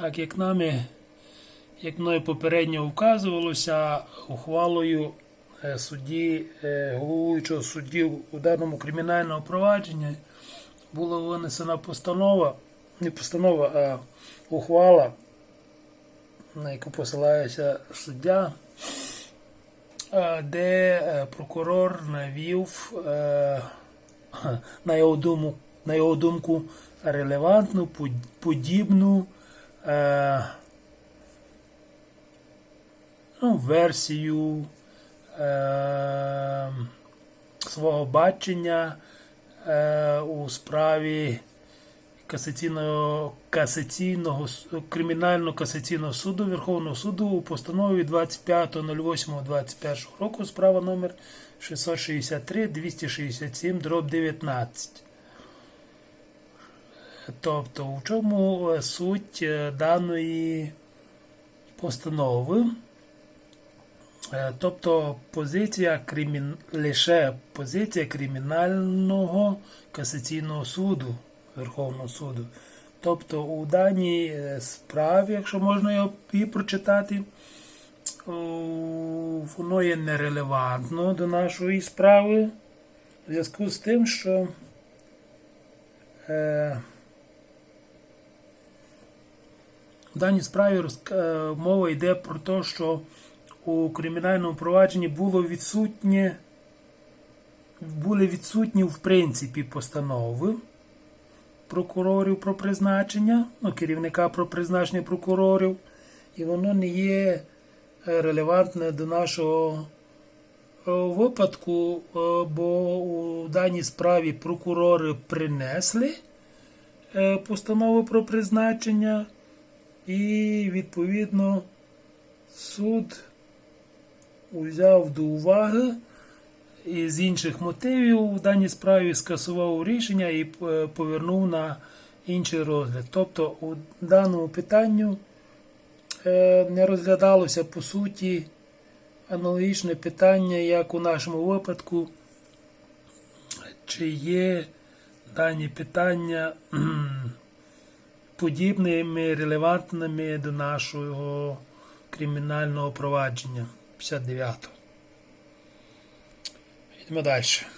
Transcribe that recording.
Так як нами, як мною попередньо вказувалося, ухвалою е, судді, е, головуючого судді у даному кримінальному провадженні була винесена постанова, не постанова, а ухвала, на яку посилається суддя, е, де прокурор навів, на його думку, на його думку релевантну, подібну е, ну, версію е, свого бачення е, у справі касаційного, касаційного кримінально-касаційного суду Верховного суду у постанові 25.08.21 року справа номер 663 267 дроб 19. Тобто, у чому е, суть е, даної постанови? Е, Тобто позиція кримін... лише позиція кримінального касаційного суду Верховного суду. Тобто у даній справі, якщо можна його прочитати, воно є нерелевантно до нашої справи в зв'язку з тим, що е, в даній справі е, мова йде про те, що у кримінальному провадженні було відсутнє, були відсутні в принципі постанови прокурорів про призначення, ну, керівника про призначення прокурорів, і воно не є е, релевантне до нашого е, випадку, бо у даній справі прокурори принесли постанову про призначення, і відповідно суд узяв до уваги і з інших мотивів у даній справі скасував рішення і е, повернув на інший розгляд. Тобто у даному питанню е, не розглядалося по суті аналогічне питання, як у нашому випадку, чи є дані питання подібними, релевантними до нашого кримінального провадження 59-го. Йдемо далі.